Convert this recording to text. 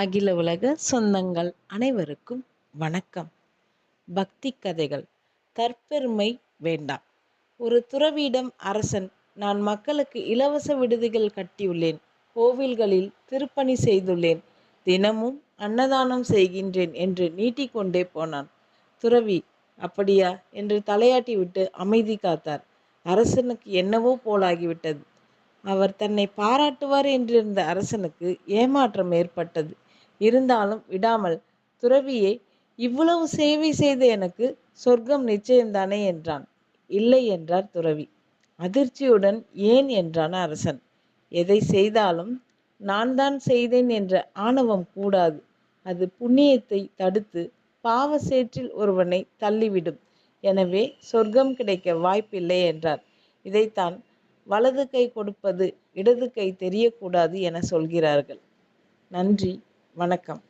அகில உலக சொந்தங்கள் அனைவருக்கும் வணக்கம். பக்தி கதைகள். தற்பெருமை வேண்டாம். ஒரு துறவியிடம் அரசன் நான் மக்களுக்கு இலவச விடுதிகள் கட்டியுள்ளேன். கோவில்களில் திருப்பணி செய்துள்ளேன். தினமும் அன்னதானம் செய்கின்றேன் என்று நீட்டிக்கொண்டே போனான். துறவி அப்படியா? என்று தலையாட்டி விட்டு அமைதி காத்தார். அரசனுக்கு என்னவோ போலாகிவிட்டது. அவர் தன்னை பாராட்டுவார் என்றிருந்த அரசனுக்கு ஏமாற்றம் ஏற்பட்டது. இருந்தாலும் விடாமல் துறவியே இவ்வளவு சேவை செய்த எனக்கு சொர்க்கம் நிச்சயம்தானே என்றான். இல்லை என்றார் துறவி. அதிர்ச்சியுடன் ஏன் என்றான் அரசன். எதை செய்தாலும் நான் தான் செய்தேன் என்ற ஆணவம் கூடாது. அது புண்ணியத்தை தடுத்து பாவ சேற்றில் ஒருவனை தள்ளிவிடும். எனவே சொர்க்கம் கிடைக்க வாய்ப்பில்லை என்றார். இதைத்தான் வலது கை கொடுப்பது இடது கை தெரியக்கூடாது என சொல்கிறார்கள். நன்றி. வணக்கம்.